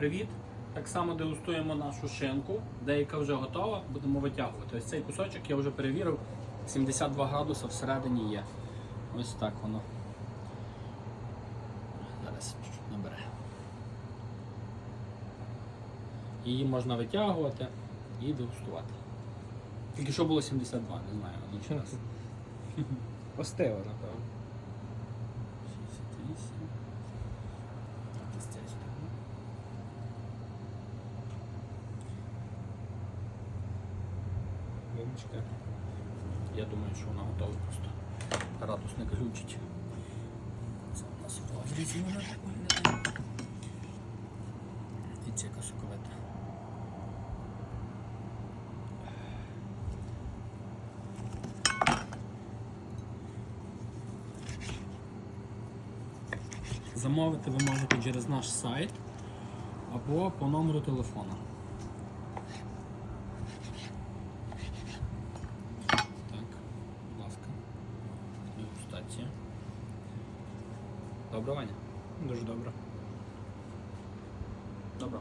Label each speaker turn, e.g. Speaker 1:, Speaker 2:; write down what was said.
Speaker 1: Привіт! Так само дегустуємо нашу шинку, деяка вже готова, будемо витягувати. Ось цей кусочок я вже перевірив, 72 градуса всередині є. Ось так воно. Зараз чуть-чуть набере. Її можна витягувати і дегустувати. Тільки що було 72, не знаю.
Speaker 2: Остило, напевно.
Speaker 1: 68. Так, ось це сюди.
Speaker 2: Вимочка.
Speaker 1: Я думаю, що вона готова просто. Градусник глючить. Це у нас виглядає. І це соковита. Замовити ви можете через наш сайт або по номеру телефона. Дегустація. Добре, Ваня?
Speaker 2: Дуже добре.
Speaker 1: Добре.